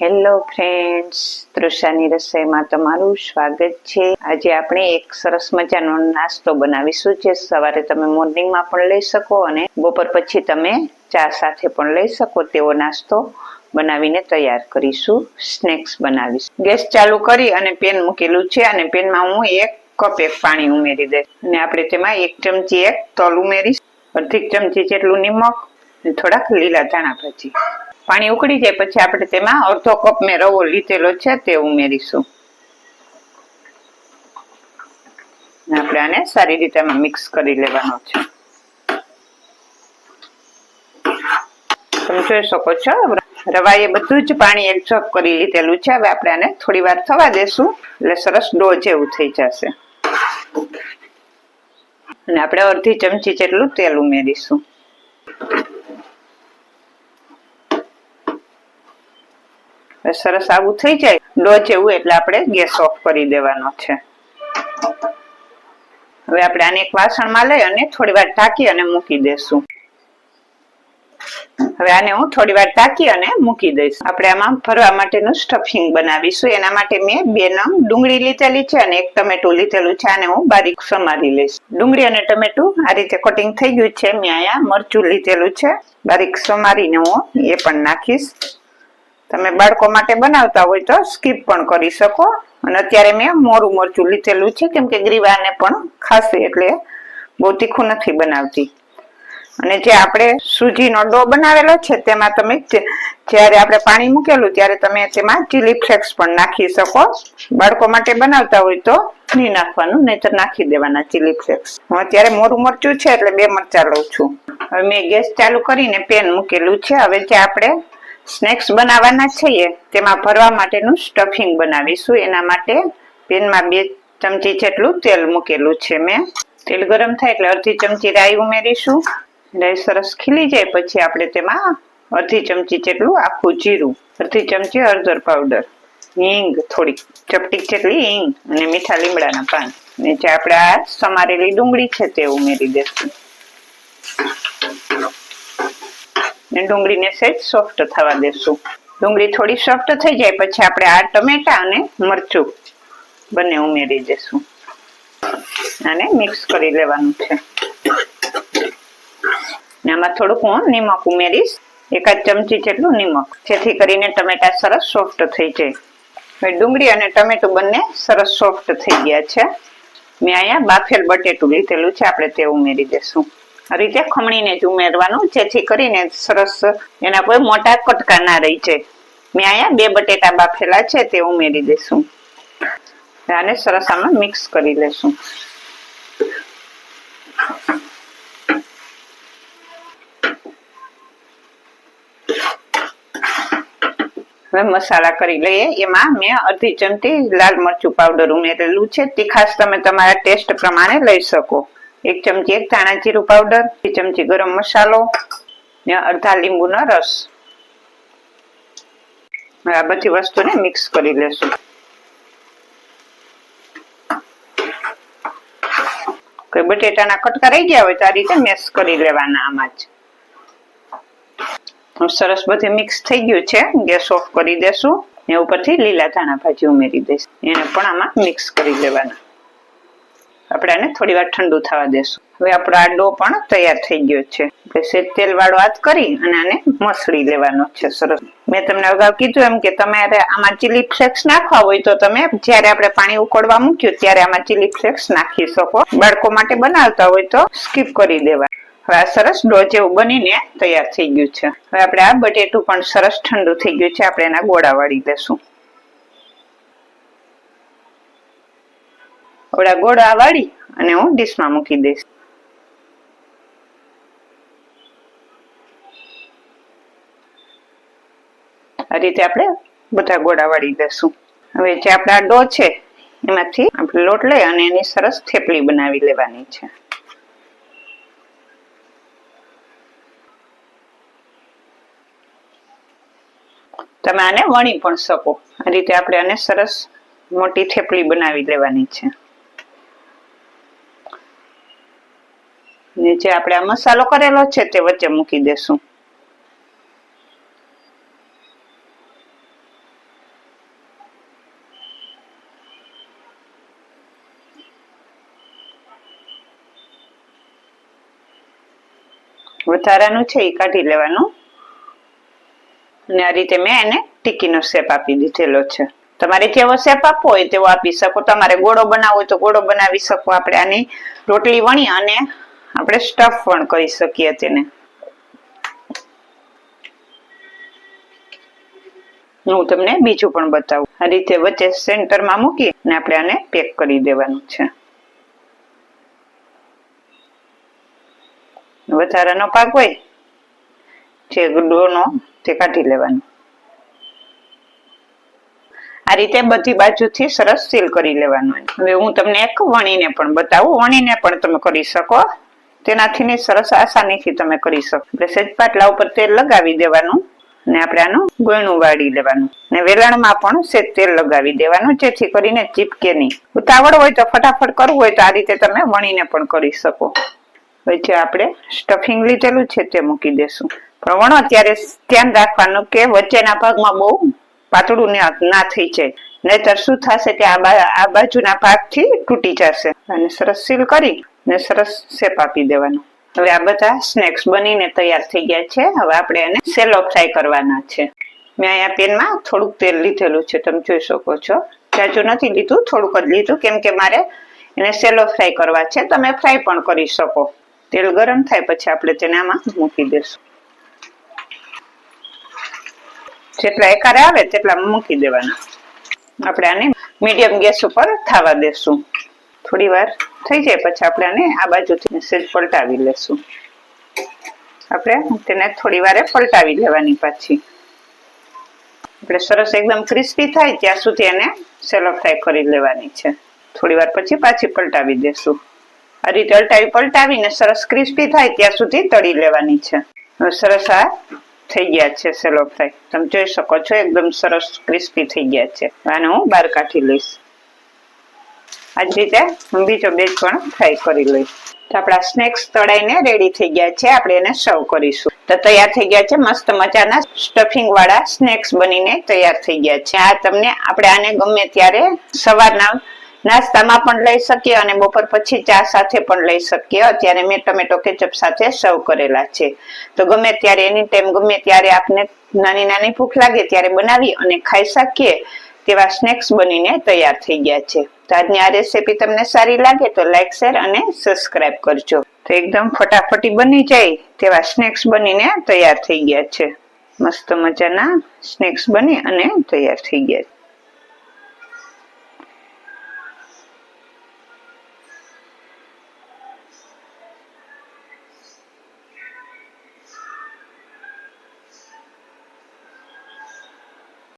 Hello friends તૃષાની રસોઈમાં તમારું સ્વાગત છે. આજે આપણે એક સરસ મજાનો નાસ્તો બનાવીશું જે સવારે તમે મોર્નિંગમાં પણ લઈ શકો અને બપોર પછી તમે ચા સાથે પણ લઈ શકો તેવો નાસ્તો બનાવીને તૈયાર કરીશું. સ્નેક્સ બનાવીશ. ગેસ ચાલુ કરી અને પેન મૂકેલું છે અને પેનમાં હું એક કપ એક પાણી ઉમેરી દઈશ. અને આપણે તેમાં એક ચમચી એક તલ ઉમેરીશ. અડધી ચમચી જેટલું નિમક થોડાક લીલા ધાણા ભાજી. પાણી ઉકળી જાય પછી આપણે તેમાં અડધો કપ મેં રવો લીધેલો છે તે ઉમેરીશું. આપણે આને સારી રીતે આમાં મિક્સ કરી લેવાનો છે. તમે જોઈ શકો છો, રવાએ બધું જ પાણી એબ્ઝોર્બ કરી લીધેલું છે. હવે આપણે આને થોડી વાર થવા દેશું, એટલે સરસ ડો જેવું થઈ જશે. અને આપણે અડધી ચમચી જેટલું તેલ ઉમેરીશું. સરસ આવું થઈ જાય. ડો જેવું એટલે આપણે ગેસ ઓફ કરી દેવાનો છે. હવે આપણે આને એક વાસણમાં લઈ અને થોડી વાર ઢાંકી અને મૂકી દેશું. હવે આને હું થોડી વાર ઢાંકી અને મૂકી દઈશ. આપણે આમાં ભરવા માટેનું સ્ટફિંગ બનાવીશું. એના માટે મેં બે નંગ ડુંગળી લીધેલી છે અને એક ટમેટું લીધેલું છે. આને હું બારીક સમારી લઈશ. ડુંગળી અને ટમેટું આ રીતે કટિંગ થઈ ગયું છે. મેં અહીંયા મરચું લીધેલું છે. બારીક સમારીને હું એ પણ નાખીશ. તમે બાળકો માટે બનાવતા હોય તો સ્કીપ પણ કરી શકો. અને અત્યારે મેં મોરું મરચું લીધેલું છે, કેમ કે ગ્રીવાને પણ ખાશે એટલે બહુ તીખું નથી બનાવતી. અને જે આપણે સૂજીનો ડો બનાવેલો છે, તેમાં તમે જ્યારે આપણે પાણી મૂકેલું, ત્યારે તમે તેમાં ચીલી ફ્લેક્સ પણ નાખી શકો. બાળકો માટે બનાવતા હોય તો નહીં નાખવાનું, નહીતર નાખી દેવાના ચીલી ફ્લેક્સ હું અત્યારે મોરું મરચું છે, એટલે બે મરચા લઉં છું. હવે મેં ગેસ ચાલુ કરીને પેન મૂકેલું છે. હવે જે આપણે સ્નેક્સ બનાવવાના છીએ. તેમાં ભરવા માટેનું સ્ટફિંગ બનાવીશું. એના માટે પેનમાં બે ચમચી જેટલું તેલ મૂકેલું છે મેં. તેલ ગરમ થાય એટલે અડધી ચમચી રાઈ ઉમેરીશું. રાઈ સરસ ખીલી જાય પછી આપણે તેમાં અડધી ચમચી જેટલું આખું જીરું, અડધી ચમચી હળદર પાવડર હિંગ, થોડીક ચપટીક જેટલી હિંગ અને મીઠા લીમડાના પાન. ને જે આપણે આ સમારેલી ડુંગળી છે તે ઉમેરી દેશું. ને ડુંગળીને સહેજ સોફ્ટ થવા દેશું. ડુંગળી થોડી સોફ્ટ થઈ જાય, પછી આપણે આ ટમેટા અને મરચું બંને ઉમેરી દેશું. અને મિક્સ કરી લેવાનું છે. આમાં થોડુંક હું નિમક ઉમેરીશ. એકાદ ચમચી જેટલું નિમક. જેથી કરીને ટમેટા સરસ સોફ્ટ થઈ જાય. ડુંગળી અને ટમેટું બંને સરસ સોફ્ટ થઈ ગયા છે. મેં અહીંયા બાફેલ બટેટું લીધેલું છે, આપણે તે ઉમેરી દેશું. રીતે ખમણીને જ ઉમેરવાનું, જેથી કરીને સરસ એના કોઈ મોટા કટકા ના રહી જાય. મેં અહીંયા બે બટેટા બાફેલા છે, તે ઉમેરી દેશું. આને સરસ આમાં મિક્સ કરી લેશું. હવે મસાલા કરી લઈએ. એમાં મેં અડધી ચમચી લાલ મરચું પાવડર ઉમેરેલું છે. તીખાશ તમે તમારા ટેસ્ટ પ્રમાણે લઈ શકો. એક ચમચી એક ધાણા જીરું પાવડર બે ચમચી ગરમ મસાલો, ને અડધા લીંબુનો રસ. આ બધી વસ્તુને મિક્સ કરી લેશું. કોઈ બટેટાના કટકા રહી ગયા હોય તો આ રીતે મેશ કરી લેવાના આમાં જ. સરસ બધું મિક્સ થઈ ગયું છે. ગેસ ઓફ કરી દેશું ને ઉપરથી લીલા ધાણા ભાજી ઉમેરી દઈશ. એને પણ આમાં મિક્સ કરી લેવાના. આપણે આને થોડી વાર ઠંડુ થવા દેશું. હવે આપણો આ પણ તૈયાર થઈ ગયો છે. એટલે સેજ તેલ વાળો હાથ કરી અને આને મસળી લેવાનો છે સરસ. મેં તમને અગાઉ કીધું એમ કે તમારે આમાં ચીલી ફ્લેક્સ નાખવા હોય તો તમે જ્યારે આપણે પાણી ઉકળવા મૂક્યું ત્યારે આમાં ચીલી ફ્લેક્સ નાખી શકો. બાળકો માટે બનાવતા હોય તો સ્કીપ કરી દેવા. હવે આ સરસ ડો જેવું બનીને તૈયાર થઈ ગયું છે. હવે આપણે આ બટેટું પણ સરસ ઠંડુ થઈ ગયું છે. આપણે એના ગોળા વાળી દેશું થોડા ગોળા વાળી અને હું ડીશમાં મૂકી દઈશ. આ રીતે આપણે બધા ગોળા વાળી દઈશું હવે જે આપણા ડો છે, એમાંથી આપણે લોટ લઈ અને એની સરસ થેપલી બનાવી લેવાની છે. તમે આને વણી પણ શકો. આ રીતે આપણે આને સરસ મોટી થેપલી બનાવી લેવાની છે. ને જે આપણે આ મસાલો કરેલો છે તે વચ્ચે મૂકી દેશું. વધારાનું છે એ કાઢી લેવાનું. અને આ રીતે મેં એને ટીકીનો શેપ આપી દીધેલો છે. તમારે જેવો શેપ આપવો હોય તેવો આપી શકો. તમારે ગોળો બનાવવો હોય તો ગોળો બનાવી શકો. આપણે આની રોટલી વણી અને આપણે સ્ટફ પણ કરી શકીએ તેને. હું તમને બીજું પણ બતાવું. આ રીતે વચ્ચે સેન્ટરમાં મૂકી અને આપણે આને પેક કરી દેવાનું છે. વધારાનો પાક હોય, જે ડોનો તે કાઢી લેવાનો. આ રીતે બધી બાજુથી સરસ સીલ કરી લેવાનું. હવે હું તમને એક વણીને પણ બતાવું. વણીને પણ તમે કરી શકો. તેનાથી સરસ આસાનીથી તમે કરી શકો. એટલે સેજ પાટલા ઉપર તેલ લગાવી દેવાનું ને આપણે આનું ગોયણું વાળી લેવાનું. ને વેલણમાં પણ સેજ તેલ લગાવી દેવાનું, જેથી કરીને ચીપકે નહીં ઉતાવળ હોય તો ફટાફટ કરવું હોય તો આ રીતે તમે વણીને પણ કરી શકો. વચ્ચે આપણે સ્ટફિંગ લીધેલું છે તે મૂકી દેશું. પણ વણો ત્યારે ધ્યાન રાખવાનું કે વચ્ચેના ભાગમાં બહુ પાતળું ને, ના થઈ જાય. નહીતર શું થશે કે આ આ બાજુના ભાગથી તૂટી જશે. અને સરસ સીલ કરી ને સરસ શેપ આપી દેવાનો. હવે આ બધા સ્નેક્સ બનીને તૈયાર થઈ ગયા છે. હવે આપણે એને સેલો ફ્રાય કરવાના છે. મેં અહીંયા પેનમાં થોડુંક તેલ લીધેલું છે. તમે જોઈ શકો છો. જાજુ નથી લીધું, થોડુંક જ લીધું, કેમ કે મારે એને સેલો ફ્રાય કરવા છે. તમે ફ્રાય પણ કરી શકો. તેલ ગરમ થાય પછી આપણે તેને આમાં મૂકી દેશું. જેટલા એકારે આવે તેટલા મૂકી દેવાના. આપણે આને મીડિયમ ગેસ ઉપર થવા દેશું. થોડી વાર થઈ જાય પછી આપણે આને આ બાજુથી સેજ પલટાવી લેશું. આપણે તેને થોડી વારે પલટાવી લેવાની પાછી. આપણે સરસ એકદમ ક્રિસ્પી થાય ત્યાં સુધી એને સેલો ફ્રાય કરી લેવાની છે. થોડી વાર પછી પાછી પલટાવી દેશું. આ રીતે અલટાવી પલટાવીને સરસ ક્રિસ્પી થાય ત્યાં સુધી તળી લેવાની છે. સરસ આ થઈ ગયા છે સેલો ફ્રાય. તમે જોઈ શકો છો એકદમ સરસ ક્રિસ્પી થઈ ગયા છે. આને હું બહાર કાઢી લઈશ. આ રીતે બીજો બેચ પણ ફ્રાય કરી લઈશ. તો આપણા સ્નેક્સ તળાઈને રેડી થઈ ગયા છે. આપણે એને સર્વ કરીશું. તો તૈયાર થઈ ગયા છે. મસ્ત મજાના સ્ટફિંગ વાળા સ્નેક્સ બનીને તૈયાર થઈ ગયા છે. આ તમને આપણે આને ગમે ત્યારે સવારના નાસ્તામાં પણ લઈ શકીએ અને બપોર પછી ચા સાથે પણ લઈ શકીએ. અત્યારે મેં ટમેટો કેચઅપ સાથે સર્વ કરેલા છે. તો ગમે ત્યારે એની ટાઈમ ગમે ત્યારે આપને નાની નાની ભૂખ લાગે ત્યારે બનાવી અને ખાઈ શકીએ. તેવા સ્નેક્સ બનીને તૈયાર થઈ ગયા છે. તો આજની આ રેસીપી તમને સારી લાગે તો લાઈક શેર અને સબસ્ક્રાઇબ કરજો. તો એકદમ ફટાફટી બની જાય તેવા સ્નેક્સ બનીને તૈયાર થઈ ગયા છે. મસ્ત મજાના સ્નેક્સ બની અને તૈયાર થઈ ગયા છે.